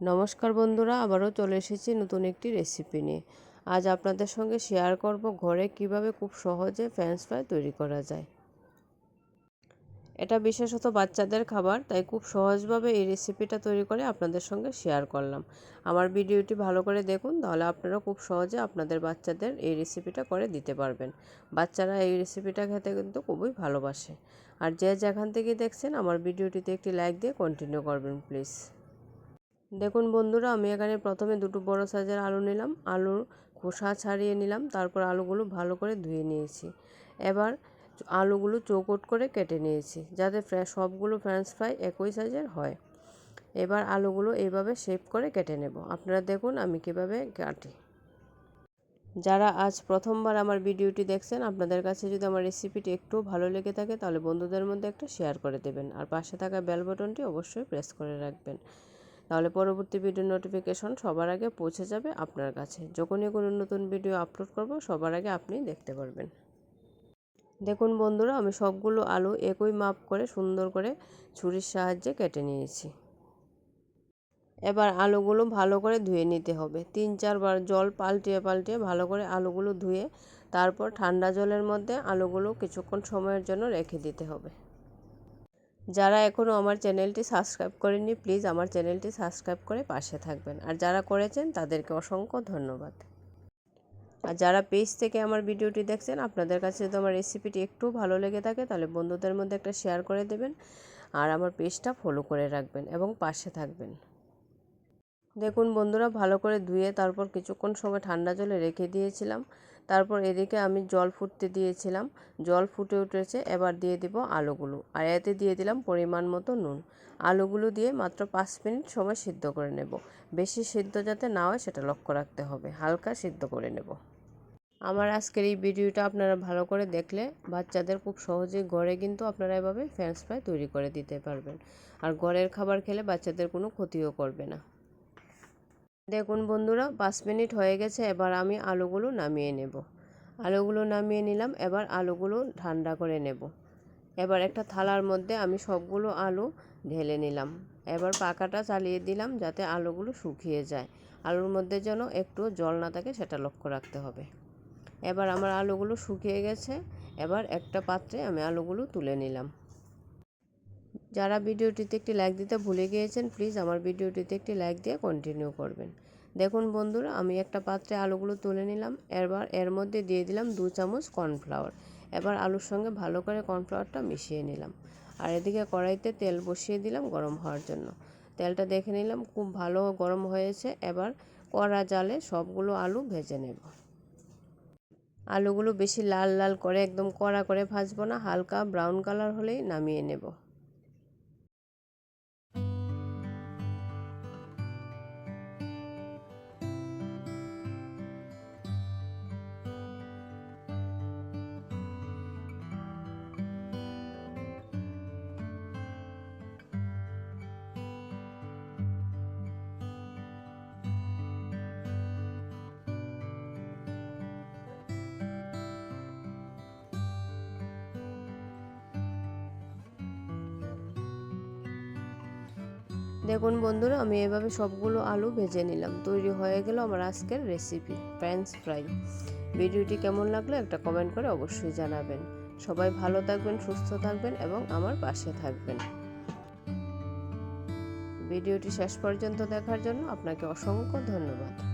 নমস্কার বন্ধুরা, আবারও চলে এসেছি নতুন একটি রেসিপি নিয়ে। আজ আপনাদের সঙ্গে শেয়ার করব ঘরে কীভাবে খুব সহজে ফ্রেঞ্চ ফ্রাই তৈরি করা যায়। এটা বিশেষত বাচ্চাদের খাবার, তাই খুব সহজভাবে এই রেসিপিটা তৈরি করে আপনাদের সঙ্গে শেয়ার করলাম। আমার ভিডিওটি ভালো করে দেখুন, তাহলে আপনারা খুব সহজে আপনাদের বাচ্চাদের এই রেসিপিটা করে দিতে পারবেন। বাচ্চারা এই রেসিপিটা খেতে কিন্তু খুবই ভালোবাসে। আর যে যেখান থেকে দেখছেন, আমার ভিডিওটিতে একটি লাইক দিয়ে কন্টিনিউ করবেন প্লিজ দেখুন বন্ধুরা, আমি এখানে প্রথমে দুটো বড় সাইজের আলু নিলাম। আলুর খোসা ছাড়িয়ে নিলাম, তারপর আলুগুলো ভালো করে ধুয়ে নিয়েছি। এবার আলুগুলো চৌকট করে কেটে নিয়েছি, যাতে সবগুলো ফ্রেঞ্চ ফ্রাই একই সাইজের হয়। এবার আলুগুলো এইভাবে শেপ করে কেটে নেব। আপনারা দেখুন আমি কীভাবে কাটি। যারা আজ প্রথমবার আমার ভিডিওটি দেখছেন, আপনাদের কাছে যদি আমার রেসিপিটি একটু ভালো লেগে থাকে, তাহলে বন্ধুদের মধ্যে একটা শেয়ার করে দেবেন। আর পাশে থাকা বেল বটনটি অবশ্যই প্রেস করে রাখবেন। তাহলে পরবর্তী ভিডিও নোটিফিকেশন সবার আগে পৌঁছে যাবে আপনার কাছে। যখনই কোনো নতুন ভিডিও আপলোড করব, সবার আগে আপনি দেখতে পারবেন। দেখুন বন্ধুরা, আমি সবগুলো আলু একই মাপ করে সুন্দর করে ছুরির সাহায্যে কেটে নিয়েছি। এবার আলুগুলো ভালো করে ধুয়ে নিতে হবে। তিন চারবার জল পাল্টিয়ে পাল্টিয়ে ভালো করে আলুগুলো ধুয়ে তারপর ঠান্ডা জলের মধ্যে আলুগুলো কিছুক্ষণ সময়ের জন্য রেখে দিতে হবে। যারা এখনও আমার চ্যানেলটি সাবস্ক্রাইব করেননি, প্লিজ আমার চ্যানেলটি সাবস্ক্রাইব করে পাশে থাকবেন। আর যারা করেছেন, তাদেরকে অসংখ্য ধন্যবাদ। আর যারা পেজ থেকে আমার ভিডিওটি দেখছেন, আপনাদের কাছে যদি আমার রেসিপিটি একটু ভালো লেগে থাকে, তাহলে বন্ধুদের মধ্যে একটা শেয়ার করে দেবেন। আর আমার পেজটা ফলো করে রাখবেন এবং পাশে থাকবেন। দেখুন বন্ধুরা, ভালো করে ধুয়ে তারপর কিছুক্ষণ সময় ঠান্ডা জলে রেখে দিয়েছিলাম। তারপর এদিকে আমি জল ফুটতে দিয়েছিলাম। জল ফুটে উঠেছে, এবার দিয়ে দিব আলুগুলো। আর এতে দিয়ে দিলাম পরিমাণ মতো নুন। আলুগুলো দিয়ে মাত্র পাঁচ মিনিট সময় সিদ্ধ করে নেব। বেশি সিদ্ধ যাতে না হয় সেটা লক্ষ্য রাখতে হবে। হালকা সিদ্ধ করে নেব। আমার আজকের এই ভিডিওটা আপনারা ভালো করে দেখলে বাচ্চাদের খুব সহজেই ঘরে কিন্তু আপনারা এভাবে ফ্রেঞ্চ ফ্রাই তৈরি করে দিতে পারবেন। আর ঘরের খাবার খেলে বাচ্চাদের কোনো ক্ষতিও করবে না। দেখুন বন্ধুরা, পাঁচ মিনিট হয়ে গেছে, এবার আমি আলুগুলো নামিয়ে নেব। আলুগুলো নামিয়ে নিলাম, এবার আলুগুলো ঠান্ডা করে নেব। এবার একটা থালার মধ্যে আমি সবগুলো আলু ঢেলে নিলাম। এবার পাকাটা চালিয়ে দিলাম যাতে আলুগুলো শুকিয়ে যায়। আলুর মধ্যে যেন একটু জল না থাকে সেটা লক্ষ্য রাখতে হবে। এবার আমার আলুগুলো শুকিয়ে গেছে, এবার একটা পাত্রে আমি আলুগুলো তুলে নিলাম। যারা ভিডিওটিতে একটি লাইক দিতে ভুলে গিয়েছেন প্লিজ আমার ভিডিওটিতে একটি লাইক দিয়ে কন্টিনিউ করবেন। দেখুন বন্ধুরা, আমি একটা পাত্রে আলুগুলো তুলে নিলাম এবার এর মধ্যে দিয়ে দিলাম দু চামচ কর্নফ্লাওয়ার এবার আলুর সঙ্গে ভালো করে কর্নফ্লাওয়ারটা মিশিয়ে নিলাম। আর এদিকে কড়াইতে তেল বসিয়ে দিলাম গরম হওয়ার জন্য। তেলটা দেখে নিলাম খুব ভালো গরম হয়েছে, এবার কড়া জালে সবগুলো আলু ভেজে নেব। আলুগুলো বেশি লাল লাল করে, একদম কড়া করে ভাজবো না, হালকা ব্রাউন কালার হলেই নামিয়ে নেব। দেখুন বন্ধুরা, আমি এভাবে সবগুলো আলু ভেজে নিলাম। তৈরি হয়ে গেল আমার আজকের রেসিপি ফ্রেঞ্চ ফ্রাই ভিডিওটি কেমন লাগল একটা কমেন্ট করে অবশ্যই জানাবেন। সবাই ভালো থাকবেন, সুস্থ থাকবেন এবং আমার পাশে থাকবেন। ভিডিওটি শেষ পর্যন্ত দেখার জন্য আপনাকে অসংখ্য ধন্যবাদ।